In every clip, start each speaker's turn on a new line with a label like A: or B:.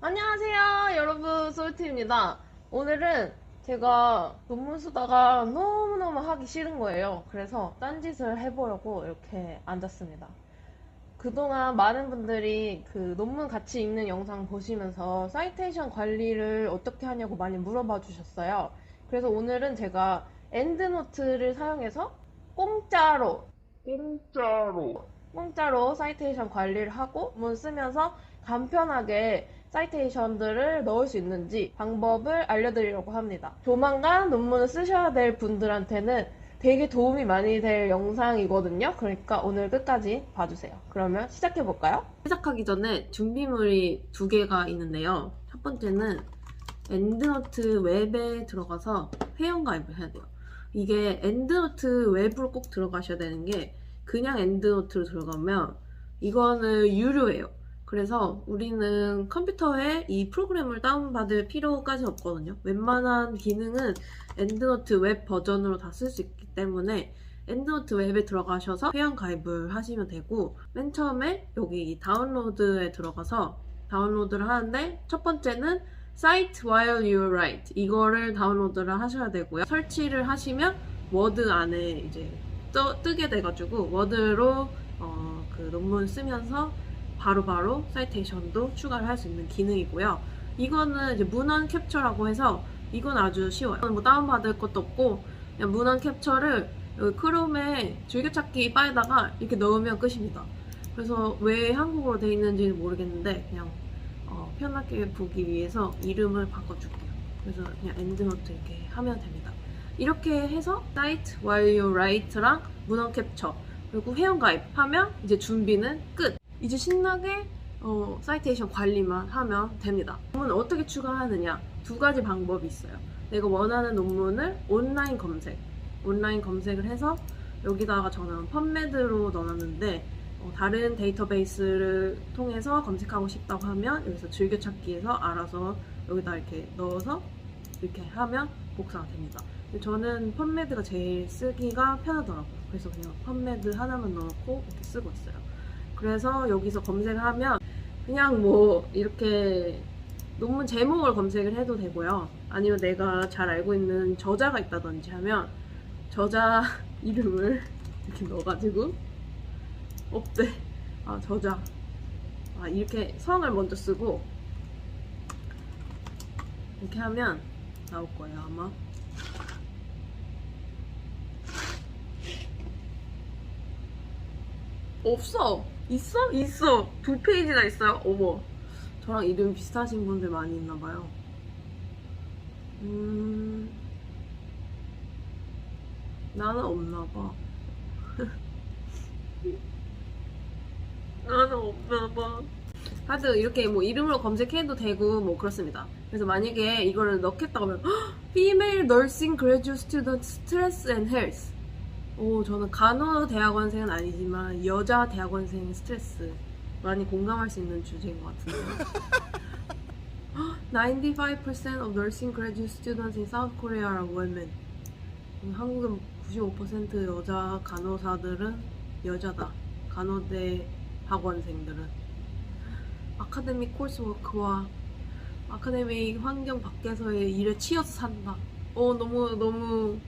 A: 안녕하세요, 여러분. 솔트입니다. 오늘은 제가 논문 쓰다가 너무너무 하기 싫은 거예요. 그래서 딴짓을 해보려고 이렇게 앉았습니다. 그동안 많은 분들이 그 논문 같이 읽는 영상 보시면서 사이테이션 관리를 어떻게 하냐고 많이 물어봐 주셨어요. 그래서 오늘은 제가 엔드노트를 사용해서 공짜로
B: 공짜로
A: 공짜로 사이테이션 관리를 하고 논문 쓰면서 간편하게 사이테이션들을 넣을 수 있는지 방법을 알려드리려고 합니다. 조만간 논문을 쓰셔야 될 분들한테는 되게 도움이 많이 될 영상이거든요. 그러니까 오늘 끝까지 봐주세요. 그러면 시작해볼까요? 시작하기 전에 준비물이 두 개가 있는데요. 첫 번째는 엔드노트 웹에 들어가서 회원가입을 해야 돼요. 이게 엔드노트 웹으로 꼭 들어가셔야 되는 게 그냥 엔드노트로 들어가면 이거는 유료예요. 그래서 우리는 컴퓨터에 이 프로그램을 다운받을 필요까지 없거든요. 웬만한 기능은 엔드노트 웹 버전으로 다 쓸 수 있기 때문에 엔드노트 웹에 들어가셔서 회원 가입을 하시면 되고 맨 처음에 여기 이 다운로드에 들어가서 다운로드를 하는데 첫 번째는 Cite while you write 이거를 다운로드를 하셔야 되고요. 설치를 하시면 워드 안에 이제 떠, 뜨게 돼가지고 워드로 어, 그 논문 쓰면서 바로바로 사이테이션도 추가를 할 수 있는 기능이고요. 이거는 이제 문헌 캡처라고 해서 이건 아주 쉬워요. 뭐 다운받을 것도 없고 그냥 문헌 캡처를 여기 크롬에 즐겨찾기 바에다가 이렇게 넣으면 끝입니다. 그래서 왜 한국어로 돼 있는지는 모르겠는데 그냥 어, 편하게 보기 위해서 이름을 바꿔줄게요. 그래서 그냥 엔드노트 이렇게 하면 됩니다. 이렇게 해서 while you write랑 문헌 캡처 그리고 회원가입하면 이제 준비는 끝. 이제 신나게 어, 사이테이션 관리만 하면 됩니다. 논문 어떻게 추가하느냐 두 가지 방법이 있어요. 내가 원하는 논문을 온라인 검색, 온라인 검색을 해서 여기다가 저는 펀메드로 넣어놨는데 어, 다른 데이터베이스를 통해서 검색하고 싶다고 하면 여기서 즐겨찾기에서 알아서 여기다 이렇게 넣어서 이렇게 하면 복사가 됩니다. 저는 펀메드가 제일 쓰기가 편하더라고요. 그래서 그냥 펀메드 하나만 넣어놓고 이렇게 쓰고 있어요. 그래서 여기서 검색을 하면 그냥 뭐 이렇게 논문 제목을 검색을 해도 되고요. 아니면 내가 잘 알고 있는 저자가 있다든지 하면 저자 이름을 이렇게 넣어가지고 없대. 아 저자. 아 이렇게 성을 먼저 쓰고 이렇게 하면 나올 거예요 아마. 없어. 있어? 있어. 두 페이지나 있어요. 어머. 저랑 이름 비슷하신 분들 많이 있나 봐요. 음. 나는 없나 봐. 나는 없나 봐. 하여튼 이렇게 뭐 이름으로 검색해도 되고 뭐 그렇습니다. 그래서 만약에 이거를 넣겠다고 하면 "헉! Female Nursing Graduate Student Stress and Health 오, 저는 간호 대학원생은 아니지만 여자 대학원생 스트레스 많이 공감할 수 있는 주제인 것 같은데요. 95% of nursing graduate students in South Korea are women. 음, 한국은 95% 여자 간호사들은 여자다. 간호대 학원생들은. 아카데믹 코스워크와 아카데믹 환경 밖에서의 일에 치여서 산다. 어, 너무, 너무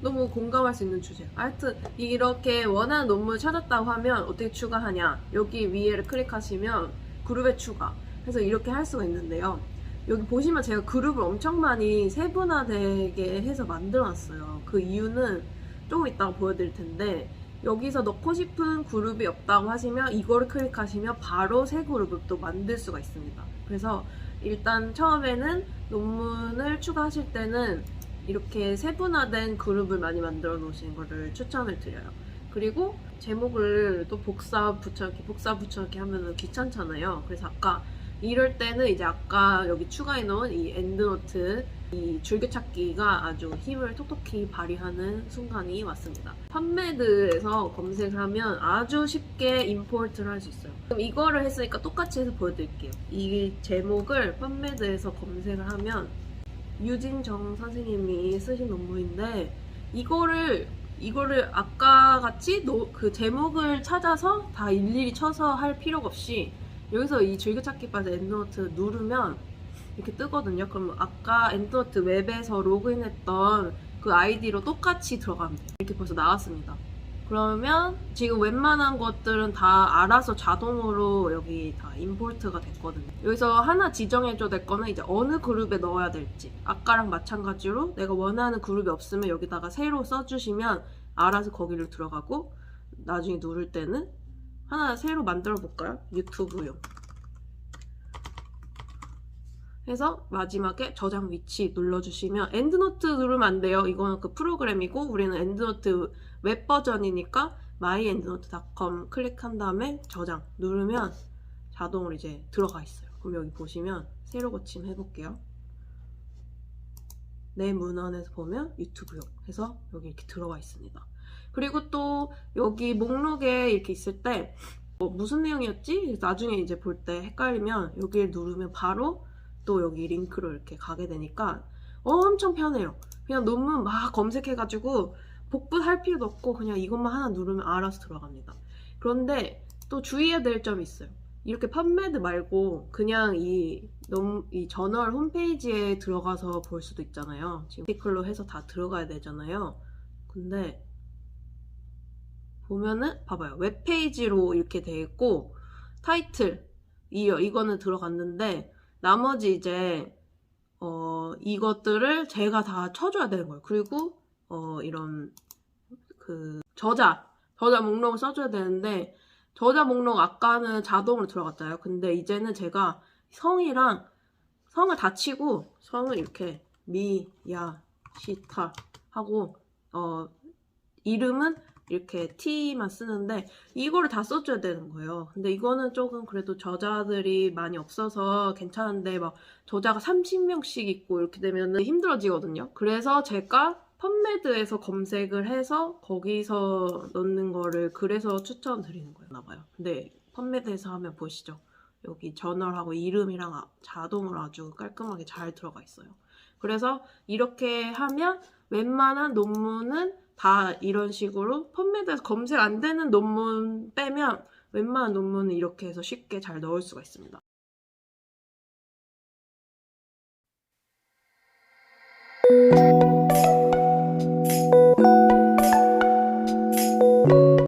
A: 너무 공감할 수 있는 주제. 하여튼 이렇게 원하는 논문을 찾았다고 하면 어떻게 추가하냐? 여기 위에를 클릭하시면 그룹에 추가. 해서 이렇게 할 수가 있는데요. 여기 보시면 제가 그룹을 엄청 많이 세분화되게 해서 만들어놨어요. 그 이유는 조금 이따가 보여드릴 텐데 여기서 넣고 싶은 그룹이 없다고 하시면 이거를 클릭하시면 바로 새 그룹을 또 만들 수가 있습니다. 그래서 일단 처음에는 논문을 추가하실 때는 이렇게 세분화된 그룹을 많이 만들어 놓으시는 거를 추천을 드려요. 그리고 제목을 또 복사 붙여넣기, 복사 붙여넣기 하면은 귀찮잖아요. 그래서 아까 이럴 때는 이제 아까 여기 추가해 놓은 이 엔드노트 이 줄기찾기가 아주 힘을 톡톡히 발휘하는 순간이 왔습니다. 펀메드에서 검색을 하면 아주 쉽게 임포트를 할 수 있어요. 그럼 이거를 했으니까 똑같이 해서 보여드릴게요. 이 제목을 펀메드에서 검색을 하면 유진정 선생님이 쓰신 논문인데 이거를 이거를 아까 같이 노- 그 제목을 찾아서 다 일일이 쳐서 할 필요가 없이 여기서 이 즐겨찾기 바에서 엔드노트 누르면 이렇게 뜨거든요. 그럼 아까 엔드노트 웹에서 로그인했던 그 아이디로 똑같이 들어갑니다. 이렇게 벌써 나왔습니다. 그러면 지금 웬만한 것들은 다 알아서 자동으로 여기 다 임포트가 됐거든요. 여기서 하나 지정해줘야 될 거는 이제 어느 그룹에 넣어야 될지. 아까랑 마찬가지로 내가 원하는 그룹이 없으면 여기다가 새로 써주시면 알아서 거기로 들어가고 나중에 누를 때는 하나 새로 만들어 볼까요? 유튜브용. 해서 마지막에 저장 위치 눌러주시면 엔드노트 누르면 안 돼요. 이거는 그 프로그램이고 우리는 엔드노트 웹 버전이니까 myendnote.com 클릭한 다음에 저장 누르면 자동으로 이제 들어가 있어요. 그럼 여기 보시면 새로 고침 해볼게요. 내 문헌에서 보면 유튜브용 해서 여기 이렇게 들어와 있습니다. 그리고 또 여기 목록에 이렇게 있을 때 어, 무슨 내용이었지? 나중에 이제 볼 때 헷갈리면 여기를 누르면 바로 또 여기 링크로 이렇게 가게 되니까 엄청 편해요. 그냥 논문 막 검색해가지고 복붙할 필요도 없고 그냥 이것만 하나 누르면 알아서 들어갑니다. 그런데 또 주의해야 될 점이 있어요. 이렇게 펀메드 말고 그냥 이, 논- 이 저널 홈페이지에 들어가서 볼 수도 있잖아요. 지금 아티클로 해서 다 들어가야 되잖아요. 근데 보면은 봐봐요. 웹페이지로 이렇게 돼 있고 타이틀 이요 이거는 들어갔는데 나머지 이제 어 이것들을 제가 다 쳐줘야 되는 거예요. 그리고 어 이런 그 저자 저자 목록을 써줘야 되는데 저자 목록 아까는 자동으로 들어갔잖아요. 근데 이제는 제가 성이랑 성을 다 치고 성을 이렇게 미 야 시타 하고 어 이름은 이렇게 T만 쓰는데 이거를 다 써줘야 되는 거예요. 근데 이거는 조금 그래도 저자들이 많이 없어서 괜찮은데 막 저자가 30명씩 있고 이렇게 되면 힘들어지거든요. 그래서 제가 펀메드에서 검색을 해서 거기서 넣는 거를 그래서 추천드리는 거였나 봐요. 근데 펀메드에서 하면 보시죠. 여기 저널하고 이름이랑 아- 자동으로 아주 깔끔하게 잘 들어가 있어요. 그래서 이렇게 하면 웬만한 논문은 다 이런 식으로 펀메드에서 검색 안 되는 논문 빼면 웬만한 논문은 이렇게 해서 쉽게 잘 넣을 수가 있습니다.